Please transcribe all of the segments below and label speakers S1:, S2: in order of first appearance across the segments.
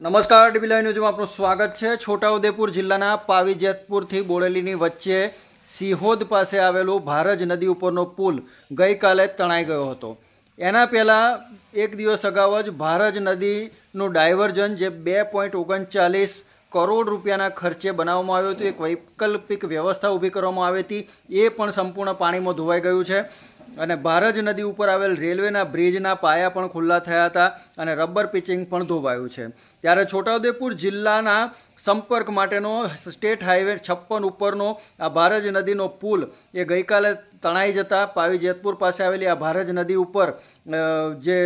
S1: નમસ્કાર, dB live ન્યૂઝમાં આપનું સ્વાગત છે. છોટાઉદેપુર જિલ્લાના પાવી જેતપુરથી બોડેલીની વચ્ચે સિહોદ પાસે આવેલું ભારજ નદી ઉપરનો પુલ ગઈકાલે તણાઈ ગયો હતો. એના પહેલાં એક દિવસ અગાઉ જ ભારજ નદીનું ડાયવર્ઝન, જે બે પોઈન્ટ ઓગણચાલીસ કરોડ રૂપિયાના ખર્ચે બનાવવામાં આવ્યું હતું, એક વૈકલ્પિક વ્યવસ્થા ઊભી કરવામાં આવી હતી. એ પણ સંપૂર્ણ પાણીમાં ધોવાઈ ગયું છે. અને ભારજ નદી ઉપર આવેલ રેલવેના બ્રિજના પાયા પણ ખુલ્લા થયા હતા અને રબર પિચિંગ પણ ધોવાયું છે. ત્યારે છોટાઉદેપુર જિલ્લાના સંપર્ક માટેનો સ્ટેટ હાઈવે છપ્પન ઉપરનો આ ભારજ નદીનો પુલ એ ગઈકાલે તણાઈ જતા પાવી જેતપુર પાસે આવેલી આ ભારજ નદી ઉપર જે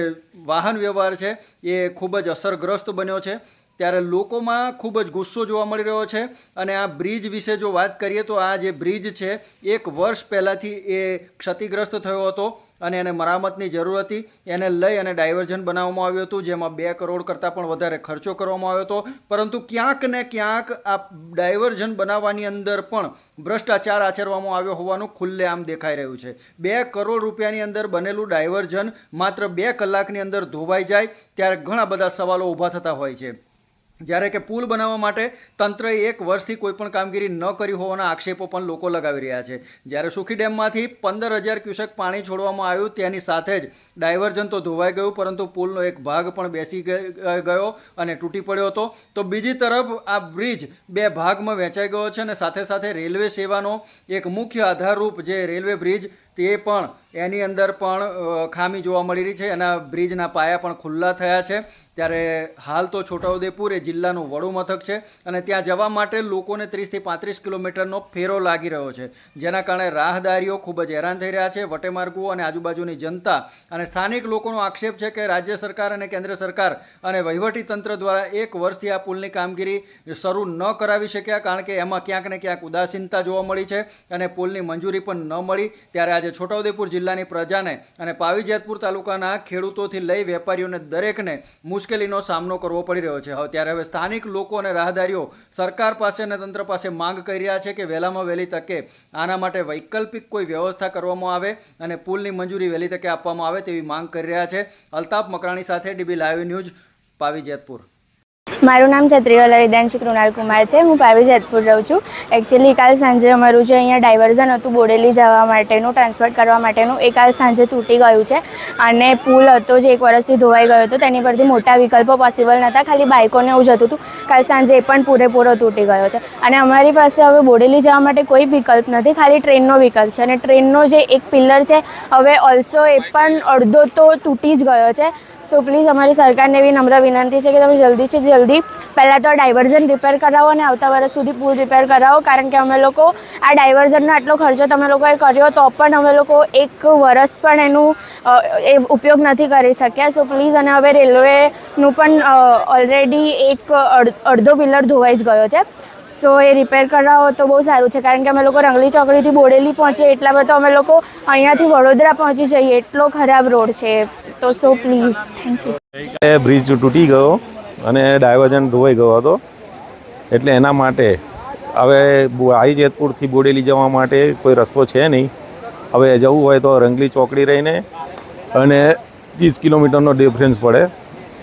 S1: વાહન વ્યવહાર છે એ ખૂબ જ અસરગ્રસ્ત બન્યો છે. ત્યારે લોકોમાં ખૂબ જ ગુસ્સો જોવા મળી રહ્યો છે. અને આ બ્રિજ વિશે જો વાત કરીએ તો આ જે બ્રિજ છે, એક વર્ષ પહેલાંથી એ ક્ષતિગ્રસ્ત થયો હતો અને એને મરામતની જરૂર હતી. એને લઈ અને ડાયવર્ઝન બનાવવામાં આવ્યું હતું, જેમાં બે કરોડ કરતાં પણ વધારે ખર્ચો કરવામાં આવ્યો હતો. પરંતુ ક્યાંક ને ક્યાંક આ ડાયવર્ઝન બનાવવાની અંદર પણ ભ્રષ્ટાચાર આચરવામાં આવ્યો હોવાનું ખુલ્લેઆમ દેખાઈ રહ્યું છે. બે કરોડ રૂપિયાની અંદર બનેલું ડાયવર્ઝન માત્ર બે કલાકની અંદર ધોવાઈ જાય, ત્યારે ઘણા બધા સવાલો ઊભા થતા હોય છે. જ્યારે કે પુલ બનાવવા માટે તંત્રએ એક વર્ષથી કોઈ પણ કામગીરી ન કરી હોવાના આક્ષેપો પણ લોકો લગાવી રહ્યા છે. જ્યારે સુખી ડેમમાંથી પંદર હજાર ક્યુસેક પાણી છોડવામાં આવ્યું, તેની સાથે જ ડાયવર્ઝન તો ધોવાઈ ગયું, પરંતુ પુલનો એક ભાગ પણ બેસી ગયો અને તૂટી પડ્યો હતો. તો બીજી તરફ આ બ્રિજ બે ભાગમાં વહેંચાઈ ગયો છે અને સાથે સાથે રેલવે સેવાનો એક મુખ્ય આધારરૂપ જે રેલવે બ્રિજ તે પણ એની અંદર પણ ખામી જોવા મળી રહી છે. એના બ્રિજના પાયા પણ ખુલ્લા થયા છે. ત્યારે હાલ તો છોટાઉદેપુર એ જિલ્લાનું વડું મથક છે અને ત્યાં જવા માટે લોકોને ત્રીસથી પાંત્રીસ કિલોમીટરનો ફેરો લાગી રહ્યો છે. જેના કારણે રાહદારીઓ ખૂબ જ હેરાન થઈ રહ્યા છે. વટેમાર્ગો અને આજુબાજુની જનતા અને સ્થાનિક લોકોનો આક્ષેપ છે કે રાજ્ય સરકાર અને કેન્દ્ર સરકાર અને વહીવટી તંત્ર દ્વારા એક વર્ષથી આ પુલની કામગીરી શરૂ ન કરાવી શક્યા, કારણ કે એમાં ક્યાંક ને ક્યાંક ઉદાસીનતા જોવા મળી છે અને પુલની મંજૂરી પણ ન મળી. ત્યારે આજે છોટાઉદેપુર જિલ્લાની પ્રજાને અને પાવીજેતપુર તાલુકાના ખેડૂતોથી લઈ વેપારીઓને દરેકને મુશ્કેલીનો સામનો કરવો પડી રહ્યો છે. ત્યારે હવે સ્થાનિક લોકો અને રાહદારીઓ સરકાર પાસે અને તંત્ર પાસે માંગ કરી રહ્યા છે કે વહેલામાં વહેલી તકે આના માટે વૈકલ્પિક કોઈ વ્યવસ્થા કરવામાં આવે અને પુલની મંજૂરી વહેલી તકે આપવામાં આવે તેવી માંગ કરી રહ્યા છે. અલ્તાફ મકરાણી સાથે DB live news Pavi Jetpur.
S2: મારું નામ છત્રીવાલા વિદ્યાંશી કૃણાલ કુમાર છે. હું પાવી જેતપુર રહું છું. એકચ્યુઅલી કાલ સાંજે અમારું જે અહીંયા ડાયવર્ઝન હતું, બોડેલી જવા માટેનું ટ્રાન્સપોર્ટ કરવા માટેનું, એ કાલ સાંજે તૂટી ગયું છે. અને પુલ હતો જે એક વર્ષથી ધોવાઈ ગયો હતો, તેની પરથી મોટા વિકલ્પો પોસિબલ નહોતા ખાલી બાઇકોને એવું જતું હતું કાલ સાંજે એ પણ પૂરેપૂરો તૂટી ગયો છે. અને અમારી પાસે હવે બોડેલી જવા માટે કોઈ વિકલ્પ નથી, ખાલી ટ્રેનનો વિકલ્પ છે. અને ટ્રેનનો જે એક પિલ્લર છે, હવે ઓલ્સો એ પણ અડધો તો તૂટી જ ગયો છે. સો પ્લીઝ અમારી સરકારને એવી નમ્ર વિનંતી છે કે તમે જલ્દીથી જલ્દી પહેલાં તો આ ડાયવર્ઝન રિપેર કરાવો અને આવતા વર્ષ સુધી પુલ રિપેર કરાવો. કારણ કે અમે લોકો આ ડાયવર્ઝનનો આટલો ખર્ચો તમે લોકોએ કર્યો તો પણ અમે લોકો એક વર્ષ પણ એનું એ ઉપયોગ નથી કરી શક્યા. સો પ્લીઝ અને હવે રેલવેનું પણ ઓલરેડી એક અડ- અડધો પિલ્લર ધોવાઈ જ ગયો છે. સો એ રિપેર કરાવો તો બહુ સારું છે. કારણ કે અમે લોકો રંગલી ચોકડીથી બોડેલી પહોંચીએ એટલા બધા અમે લોકો અહીંયાથી વડોદરા પહોંચી જઈએ. એટલો ખરાબ રોડ છે. તો so please thank you
S3: bridge તૂટી ગયો અને ડાયવર્જન ધોવાઈ ગયો હતો. એટલે એના માટે હવે આઈ જેતપુરથી બોડેલી જવા માટે કોઈ રસ્તો છે નહીં. હવે જવું હોય તો રંગલી ચોકડી રહીને અને ત્રીસ કિલોમીટરનો ડિફરન્સ પડે.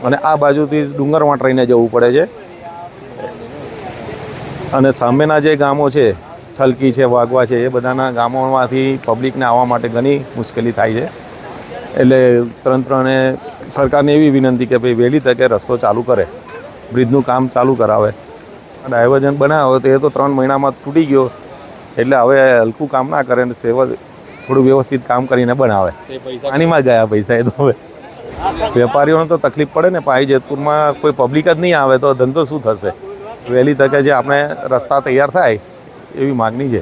S3: અને આ બાજુથી ડુંગરમાં ટ્રેને જવું પડે છે. અને સામેના જે ગામો છે થલકી છે, વાઘવા છે, એ બધાના ગામોમાંથી પબ્લિકને આવવા માટે ઘણી મુશ્કેલી થાય છે. એટલે તંત્રને સરકારને એવી વિનંતી કે ભાઈ વહેલી તકે રસ્તો ચાલુ કરે બ્રિજનું કામ ચાલુ કરાવે. ડાયવર્જન બનાવે તો એ તો ત્રણ મહિનામાં તૂટી ગયો એટલે હવે હલકું કામ ના કરે ને સેવા થોડું વ્યવસ્થિત કામ કરીને બનાવે. પાણીમાં ગયા પૈસા એ તો હવે. વેપારીઓને તો તકલીફ પડે ને પાઈ જેતપુરમાં કોઈ પબ્લિક જ નહીં આવે તો ધંધો શું થશે? વહેલી તકે જે આપણે રસ્તા તૈયાર થાય એવી માગણી છે.